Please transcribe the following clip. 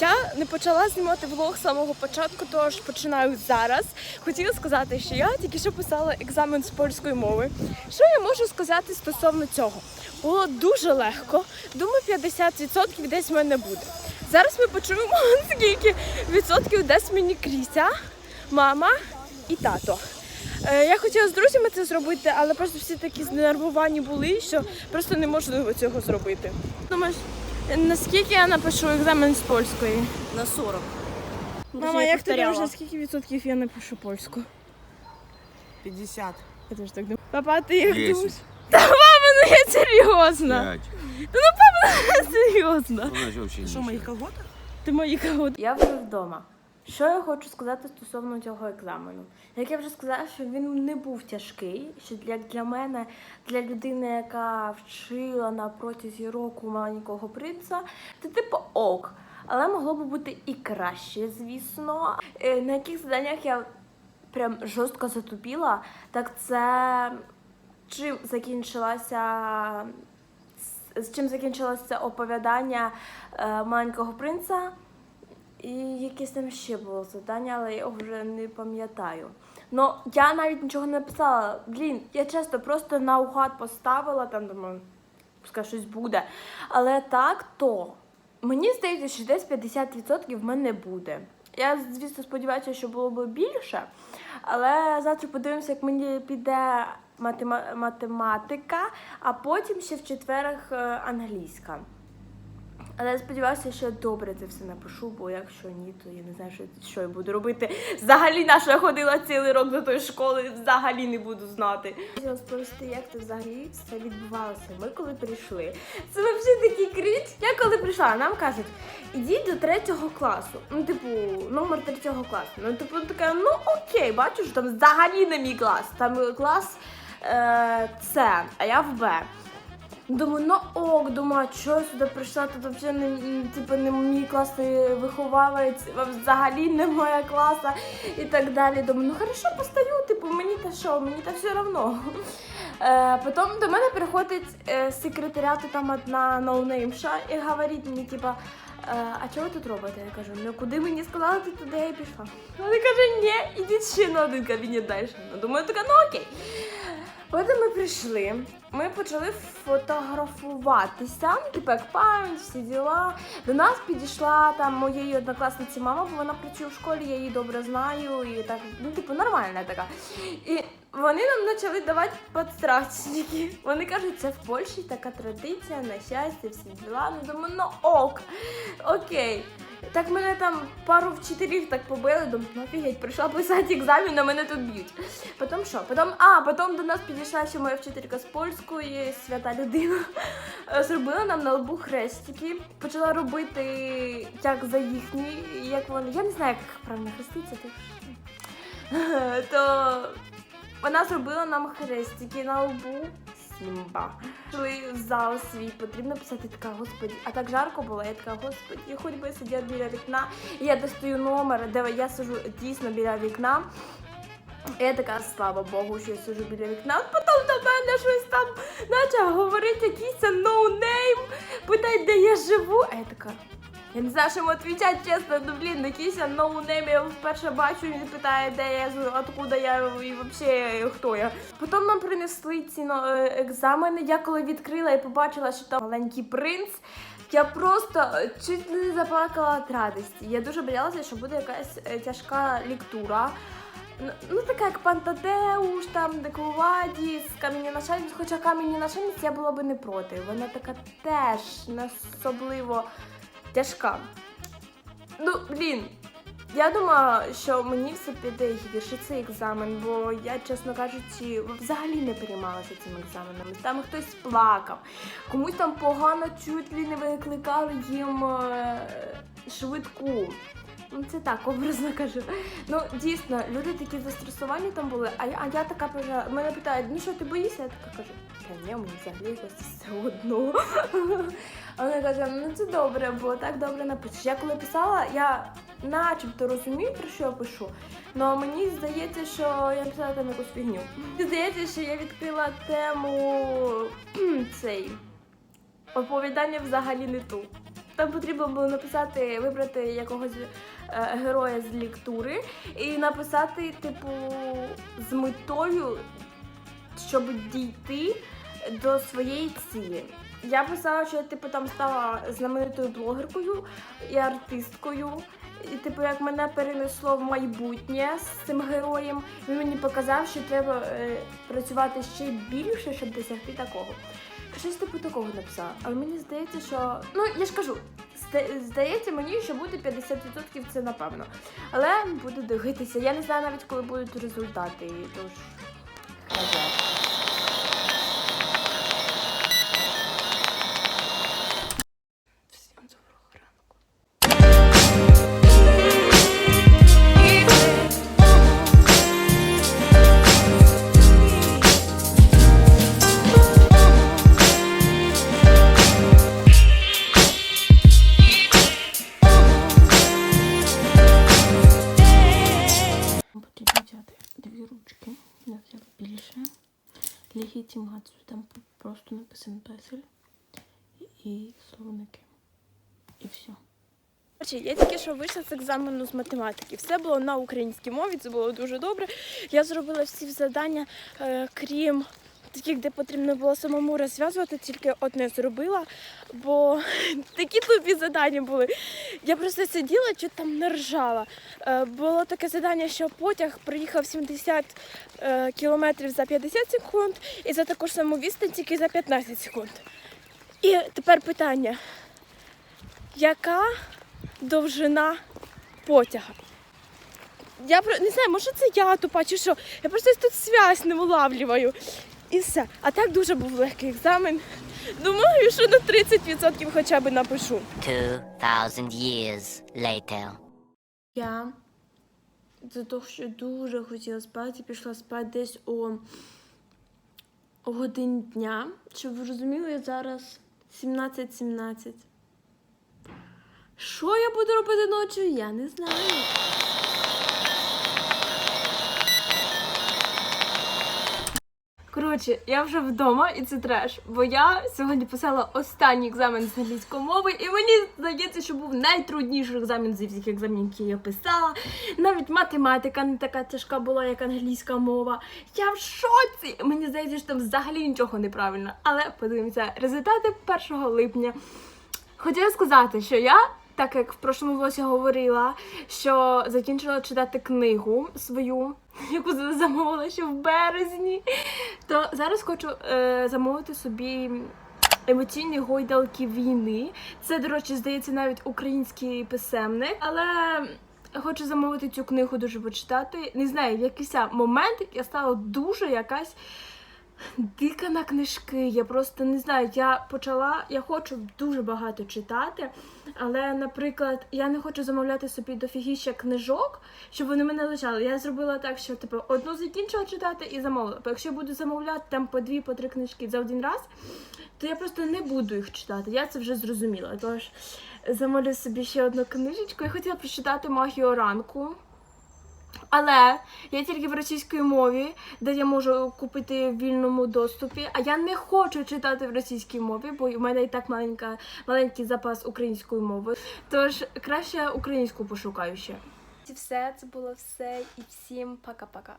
Я не почала знімати влог з самого початку, тож починаю зараз. Хотіла сказати, що я тільки що писала екзамен з польської мови. Що я можу сказати стосовно цього? Було дуже легко. Думаю, 50% десь в мене буде. Зараз ми почуємо, скільки відсотків дасть мені Кріся, мама і тато. Е, Я хотіла з друзями це зробити, але просто всі такі знервовані були, що просто неможливо цього зробити. Думаєш, наскільки я напишу екзамен з польської? На 40. Мама, як ти думаєш, на скільки відсотків я напишу польську? 50. Я теж так думаю. Папа, ти як Десять. думаєш? Та мама, ну я серйозно. Пять. Серйозно. У нас вообще Що, ничего. мої колготи? Ти мої кого? Я вже вдома. Що я хочу сказати стосовно цього екзамену? Як я вже сказала, що він не був тяжкий, що для, для мене, для людини, яка вчила на протязі року маленького принца, це типу ок. Але могло би бути і краще, звісно. Е, На яких заданнях я прям жорстко затупіла, так це чим закінчилася з- з чим закінчилося оповідання е, маленького принца. І якесь там ще було завдання, але я його вже не пам'ятаю. Ну, я навіть нічого не написала. Блін, я часто просто наугад поставила, там думаю, пускай щось буде. Але так то мені здається, що десь 50% в мене буде. Я, звісно, сподіваюся, що було б більше. Але завтра подивимося, як мені піде математика, а потім ще в четверг е, англійська. Але я сподіваюся, що я добре це все напишу, бо якщо ні, то я не знаю, що, що я буду робити. Взагалі, на що я ходила цілий рок до тої школи, взагалі не буду знати. Хотіла сповісти, як це взагалі все відбувалося. Ми коли прийшли. Це взагалі такий крінж. Я коли прийшла, нам кажуть, ідіть до третього класу. Ну, типу, номер третього класу. Ну, типу, така, ну окей, бачу, що там взагалі не мій клас. Там клас е, С, а я в Б. Думаю, ну ок, думаю, що я сюди прийшла, тут взагалі не, типу, не мій класний виховавець, взагалі не моя класа і так далі. Думаю, ну хорошо, постою, типу, мені та що, мені та все одно. Е, потім до мене приходить е, з секретаріату там одна ноунеймша і говорить мені, типа, е, а чого ви тут робите? Я кажу, ну куди мені сказали, то туди я пішла. Вона каже, ні, ідіть ще на один кабінет далі. Ну, думаю, така, ну окей. Потім ми прийшли, ми почали фотографуватися, типу як пам'ять, всі діла. До нас підійшла там моєї однокласниці мама, бо вона працює в школі, я її добре знаю, і так, ну, типу, нормальна така. І вони нам почали давати подстрачники. Вони кажуть, це в Польщі така традиція, на щастя, всі діла. Ну думаю, ну ок, окей. Так мене там пару вчителів так побили, думаю, ну офігеть, прийшла писати екзамен, а мене тут б'ють. Потім що? Потім, а, потім до нас підійшла ще моя вчителька з польської, свята людина. Е, Зробила нам на лбу хрестики, почала робити як за їхні, як вони. Я не знаю, як правильно хреститься, то, то вона зробила нам хрестики на лбу. Сімба. Пішли в зал свій, потрібно писати така, господі, а так жарко було, я така, господі, хоч би сидять біля вікна. І я достаю номер, де я сижу дійсно біля вікна. І я така, слава Богу, що я сижу біля вікна. Потім до мене щось там почав говорити якийсь ноунейм, питає, де я живу. А я така. Я не знаю, що йому відповідати, чесно, ну блін, якийсь ноунейм, я його вперше бачу, він питає, де я, откуда я і взагалі хто я. Потім нам принесли ці ну, е, екзамени. Я коли відкрила і побачила, що там маленький принц. Я просто е, чуть не заплакала від радості. Я дуже боялася, що буде якась е, тяжка ліктура. Ну, така як Пантадеуш, там Декувадіс, Камінь-Нашальність, хоча Камінь-Нашальність я була би не проти. Вона така теж не особливо тяжка. Ну, блін, я думала, що мені все піде гірше цей екзамен, бо я, чесно кажучи, взагалі не переймалася цим екзаменом. Там хтось плакав, комусь там погано чуть ли не викликали їм е, швидку. Ну, це так, образно кажу. Ну, дійсно, люди такі застресовані там були, а я, а я така кажу, мене питають, ну що ти боїшся? Я така кажу, та ні, мені взагалі якось все одно. Вона каже, ну це добре, бо так добре напишеш. Я коли писала, я начебто розумію, про що я пишу, але мені здається, що я писала там якусь фігню. Здається, що я відкрила тему цей оповідання взагалі не ту. Там потрібно було написати, вибрати якогось е, героя з ліктури і написати, типу, з метою, щоб дійти до своєї цілі. Я писала, що я типу там стала знаменитою блогеркою і артисткою. І типу, як мене перенесло в майбутнє з цим героєм, він мені показав, що треба е, працювати ще більше, щоб досягти такого. Щось типу такого написала. Але мені здається, що. Ну, я ж кажу, здається мені, що буде 50% це напевно. Але буду дивитися. Я не знаю навіть, коли будуть результати. Тож. Легітимацію там просто написано песель і словники. І все. Я тільки що вийшла з екзамену з математики. Все було на українській мові, це було дуже добре. Я зробила всі завдання, е, крім таких, де потрібно було самому розв'язувати, тільки одне зробила, бо такі тупі завдання були. Я просто сиділа, чи там не ржала. Е, Було таке завдання, що потяг приїхав 70 е, кілометрів за 50 секунд і за таку ж саму відстань тільки за 15 секунд. І тепер питання. Яка довжина потяга? Я не знаю, може це я тупа чи що. Я просто тут связь не вилавлюю. І все. А так дуже був легкий екзамен. Думаю, що на 30% хоча б напишу. 2,000 years later. Я за того, що дуже хотіла спати, пішла спати десь о, о годині дня. Щоб ви розуміли, зараз 17-17. Що я буду робити ночі, я не знаю. Коротше, я вже вдома і це треш, бо я сьогодні писала останній екзамен з англійської мови, і мені здається, що був найтрудніший екзамен зі всіх екзаменів, які я писала. Навіть математика не така тяжка була, як англійська мова. Я в шоці! Мені здається, що там взагалі нічого неправильно. Але подивимося, результати 1 липня. Хотіла сказати, що я, так як в прошлому влозі говорила, що закінчила читати книгу свою, яку замовила ще в березні, то зараз хочу е, замовити собі емоційні гойдалки війни. Це, до речі, здається, навіть український писемник, але. Хочу замовити цю книгу дуже почитати. Не знаю, в якийсь момент я стала дуже якась дика на книжки. Я просто не знаю. Я почала, я хочу дуже багато читати, але, наприклад, я не хочу замовляти собі дофігіща книжок, щоб вони мене лежали. Я зробила так, що типу одну закінчила читати і замовила. Бо якщо я буду замовляти там по дві, по три книжки за один раз, то я просто не буду їх читати. Я це вже зрозуміла. Тож замовлю собі ще одну книжечку. Я хотіла прочитати магію ранку. Але я тільки в російській мові, де я можу купити в вільному доступі. А я не хочу читати в російській мові, бо в мене і так маленька, маленький запас української мови. Тож краще українську пошукаю ще. Все, це було все і всім пока-пока.